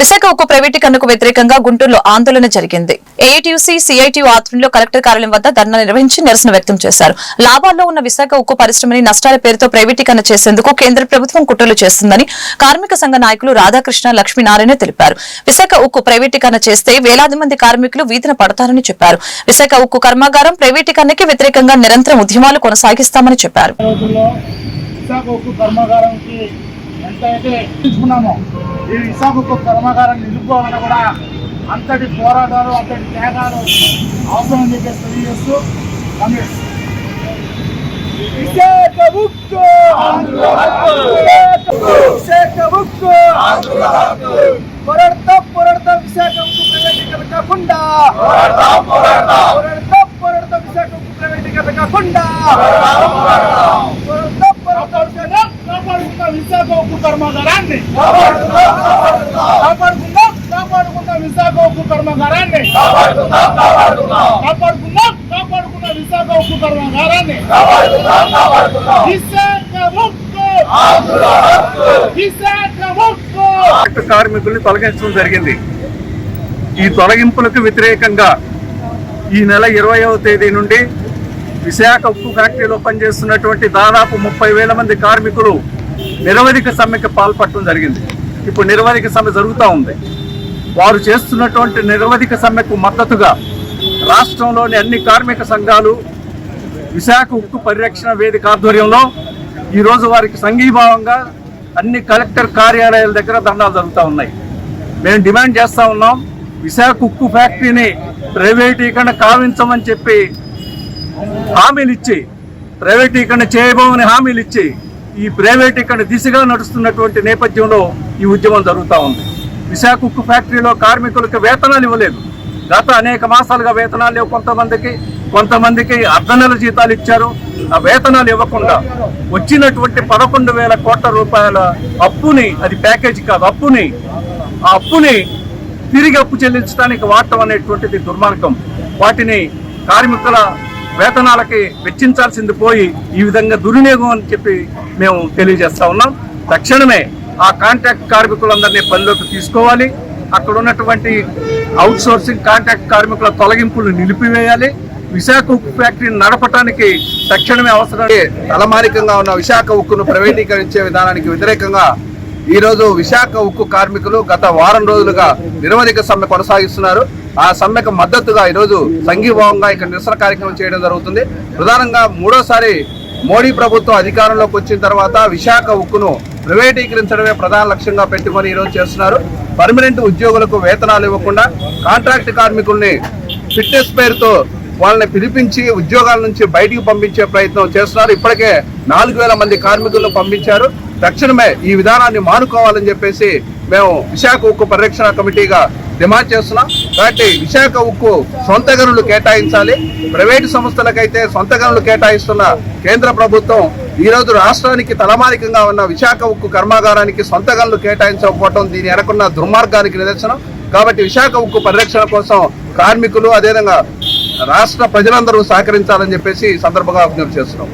విశాఖ ఉక్కు ప్రైవేటీకరణకు వ్యతిరేకంగా గుంటూరులో ఆందోళన జరిగింది. ఏఐటీయూసీ సిఐటియు ఆధ్వర్యంలో కలెక్టర్ కార్యాలయం వద్ద ధర్నా నిర్వహించి నిరసన వ్యక్తం చేశారు. లాభాల్లో ఉన్న విశాఖ ఉక్కు పరిశ్రమని నష్టాల పేరుతో ప్రైవేటీకరణ చేసేందుకు కేంద్ర ప్రభుత్వం కుట్రలు చేస్తుందని కార్మిక సంఘ నాయకులు రాధాకృష్ణ లక్ష్మీనారాయణ తెలిపారు. విశాఖ ఉక్కు ప్రైవేటీకరణ చేస్తే వేలాది మంది కార్మికులు వీధిన పడతారని చెప్పారు. విశాఖ ఉక్కు కర్మాగారం ప్రైవేటీకరణకి వ్యతిరేకంగా నిరంతరం ఉద్యమాలు కొనసాగిస్తామని చెప్పారు. రోజుల్లో విశాఖ ఉక్కు కర్మాగారంకి ఎంతైతే తీసుకున్నామో ఈ విశాఖ ఉక్కు కర్మాగారాన్ని నిలుపుకోవాలని కూడా అంతటి పోరాటాలు అంతటి త్యాగాలు అవసరం అని చెప్పేసి తెలియజేస్తూ కాంగ్రెస్ విశాఖ ఉక్కు విశాఖ ఉక్కు పోరాడతాం పోరాడతాం విశాఖ ఉక్కు ప్రైవేటీకరణ కాకుండా పోరాడతాం పోరాడతాం విశాఖ ఉక్కు ప్రైవేటీకరణ కాకుండా కాపాడుకుందాం విశాఖ ఉక్కు కర్మాగారాన్ని కాపాడుకుందాం కాపాడుకుందాం విశాఖ ఉక్కు కర్మాగారాన్ని కాపాడుకుందాం కాపాడుకుందాం విశాఖ ఉక్కు కర్మాగారాన్ని విశాఖ ఉక్కు విశాఖ ఉక్కు కార్మికుల్ని తొలగించడం జరిగింది. ఈ తొలగింపులకు వ్యతిరేకంగా ఈ నెల ఇరవయవ తేదీ నుండి విశాఖ ఉక్కు ఫ్యాక్టరీలో పనిచేస్తున్నటువంటి దాదాపు ముప్పై వేల మంది కార్మికులు నిరవధిక సమ్మెకి పాల్పడటం జరిగింది. ఇప్పుడు నిరవధిక సమ్మె జరుగుతూ ఉంది. వారు చేస్తున్నటువంటి నిరవధిక సమ్మెకు మద్దతుగా రాష్ట్రంలోని అన్ని కార్మిక సంఘాలు విశాఖ ఉక్కు పరిరక్షణ వేదిక ఆధ్వర్యంలో ఈరోజు వారికి సంఘీభావంగా అన్ని కలెక్టర్ కార్యాలయాల దగ్గర దండాలు జరుగుతూ ఉన్నాయి. మేము డిమాండ్ చేస్తూ ఉన్నాం విశాఖ ఉక్కు ఫ్యాక్టరీని ప్రైవేటీకరణ కావించమని చెప్పి హామీలు ఇచ్చి ప్రైవేటీకరణ చేయబోమని హామీలు ఇచ్చి ఈ ప్రైవేట్ ఇక్కడ దిశగా నడుస్తున్నటువంటి నేపథ్యంలో ఈ ఉద్యమం జరుగుతూ ఉంది. విశాఖ ఉక్కు ఫ్యాక్టరీలో కార్మికులకు వేతనాలు ఇవ్వలేదు. గత అనేక మాసాలుగా వేతనాలు లేవు కొంతమందికి. కొంతమందికి అర్ధ నెల జీతాలు ఇచ్చారు. ఆ వేతనాలు ఇవ్వకుండా వచ్చినటువంటి పదకొండు వేల కోట్ల రూపాయల అప్పుని అది ప్యాకేజీ కాదు అప్పుని ఆ అప్పుని తిరిగి అప్పు చెల్లించడానికి వాడటం అనేటువంటిది దుర్మార్గం. వాటిని కార్మికుల వేతనాలకి వెచ్చించాల్సింది పోయి ఈ విధంగా దుర్వినియోగం అని చెప్పి మేము తెలియజేస్తా ఉన్నాం. తక్షణమే ఆ కాంట్రాక్ట్ కార్మికులందరినీ పనిలోకి తీసుకోవాలి. అక్కడ ఉన్నటువంటి అవుట్ సోర్సింగ్ కాంట్రాక్ట్ కార్మికుల తొలగింపులు నిలిపివేయాలి. విశాఖ ఉక్కు ఫ్యాక్టరీని నడపడానికి తక్షణమే అవసరం. తలమానికంగా ఉన్న విశాఖ ఉక్కును ప్రైవేటీకరించే విధానానికి వ్యతిరేకంగా ఈరోజు విశాఖ ఉక్కు కార్మికులు గత వారం రోజులుగా నిరవధిక సమ్మె కొనసాగిస్తున్నారు. ఆ సమ్మెకు మద్దతుగా ఈరోజు సంఘీభావంగా ఇక్కడ నిరసన కార్యక్రమం చేయడం జరుగుతుంది. ప్రధానంగా మూడోసారి మోడీ ప్రభుత్వం అధికారంలోకి వచ్చిన తర్వాత విశాఖ ఉక్కును ప్రైవేటీకరించడమే ప్రధాన లక్ష్యంగా పెట్టుకొని ఈరోజు చేస్తున్నారు. పర్మనెంట్ ఉద్యోగులకు వేతనాలు ఇవ్వకుండా కాంట్రాక్ట్ కార్మికుల్ని ఫిట్నెస్ పేరుతో వాళ్ళని పిలిపించి ఉద్యోగాల నుంచి బయటికి పంపించే ప్రయత్నం చేస్తున్నారు. ఇప్పటికే నాలుగు వేల మంది కార్మికులను పంపించారు. తక్షణమే ఈ విధానాన్ని మానుకోవాలని చెప్పేసి మేము విశాఖ ఉక్కు పరిరక్షణ కమిటీగా డిమాండ్ చేస్తున్నాం. కాబట్టి విశాఖ ఉక్కు సొంత గనులు కేటాయించాలి. ప్రైవేటు సంస్థలకైతే సొంత గనులు కేటాయిస్తున్న కేంద్ర ప్రభుత్వం ఈ రోజు రాష్ట్రానికి తలమానికంగా ఉన్న విశాఖ ఉక్కు కర్మాగారానికి సొంత గనులు కేటాయించకపోవడం దీని వెనకున్న దుర్మార్గానికి నిదర్శనం. కాబట్టి విశాఖ ఉక్కు పరిరక్షణ కోసం కార్మికులు అదేవిధంగా రాష్ట్ర ప్రజలందరూ సహకరించాలని చెప్పేసి సందర్భంగా విజ్ఞప్తి చేస్తున్నాం.